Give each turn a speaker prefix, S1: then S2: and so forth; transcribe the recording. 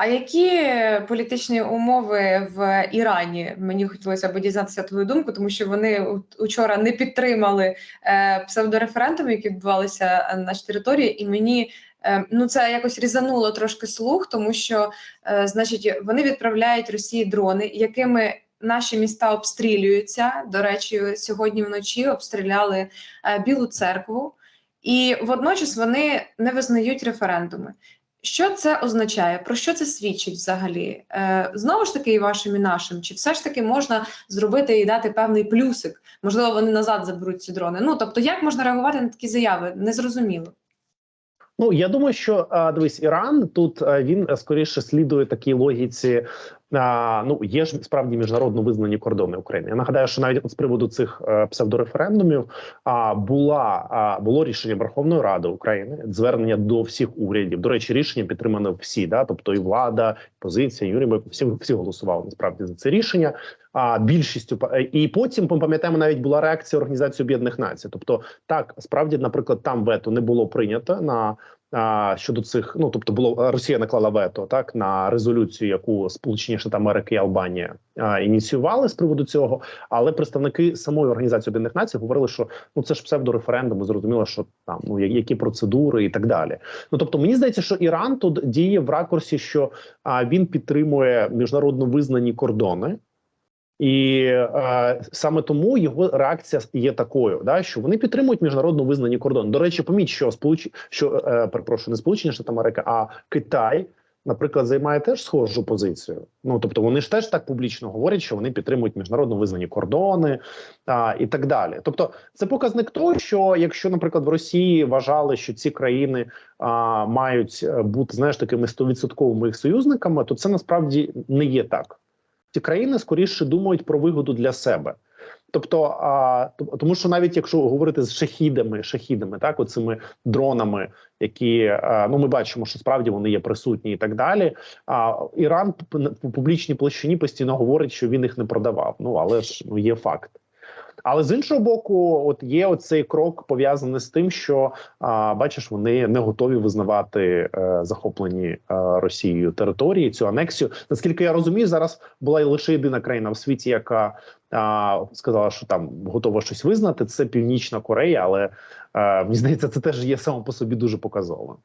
S1: А які політичні умови в Ірані? Мені хотілося б дізнатися твою думку, тому що вони учора не підтримали е, псевдореферендуми, які відбувалися на нашій території, і мені е, ну це якось різануло трошки слух, тому що е, значить вони відправляють Росії дрони, якими наші міста обстрілюються. До речі, сьогодні вночі обстріляли е, Білу церкву, і водночас вони не визнають референдуми. Що це означає? Про що це свідчить взагалі? Е, знову ж таки, і вашим, і нашим, чи все ж таки можна зробити і дати певний плюсик? Можливо, вони назад заберуть ці дрони. Ну тобто, як можна реагувати на такі заяви? Незрозуміло.
S2: Ну я думаю, що дивись, Іран тут він скоріше слідує такій логіці. Ну є ж справді міжнародно визнані кордони України. Я нагадаю, що навіть з приводу цих е, псевдореферендумів а, була було рішення Верховної Ради України, звернення до всіх урядів. До речі, рішення підтримано всі, да, тобто і влада, і позиція, Юрій Бойко, всі всі голосували насправді за це рішення. А більшістю і потім пам'ятаємо, навіть була реакція Організації Об'єднаних Націй. Тобто, так справді, наприклад, там вето не було прийнято на а, щодо цих. Ну тобто, було Росія наклала вето так на резолюцію, яку Сполучені Штати Америки і Албанія а, ініціювали з приводу цього. Але представники самої організації Об'єднаних Націй говорили, що ну це ж псевдореферендум, зрозуміло, що там ну які процедури і так далі. Ну тобто, мені здається, що Іран тут діє в ракурсі, що а, він підтримує міжнародно визнані кордони. І е, саме тому його реакція є такою, да що вони підтримують міжнародно визнані кордони. До речі, поміть, що сполуч... що е, перепрошую, не Сполучені Штати Америки, а Китай, наприклад, займає теж схожу позицію. Ну тобто, вони ж теж так публічно говорять, що вони підтримують міжнародно визнані кордони а, і так далі. Тобто, це показник того, що якщо, наприклад, в Росії вважали, що ці країни а, мають е, бути знаєш такими стовідсотковими їх союзниками, то це насправді не є так ці країни скоріше думають про вигоду для себе. Тобто, а, тому що навіть якщо говорити з шахідами, шахідами, так оцими дронами, які а, ну ми бачимо, що справді вони є присутні і так далі. А Іран по публічній площині постійно говорить, що він їх не продавав. Ну але ж ну є факт. Але з іншого боку, от є оцей крок пов'язаний з тим, що а, бачиш, вони не готові визнавати е, захоплені е, Росією території цю анексію. Наскільки я розумію, зараз була лише єдина країна в світі, яка а, сказала, що там готова щось визнати. Це Північна Корея, але е, мені здається, це теж є само по собі дуже показово.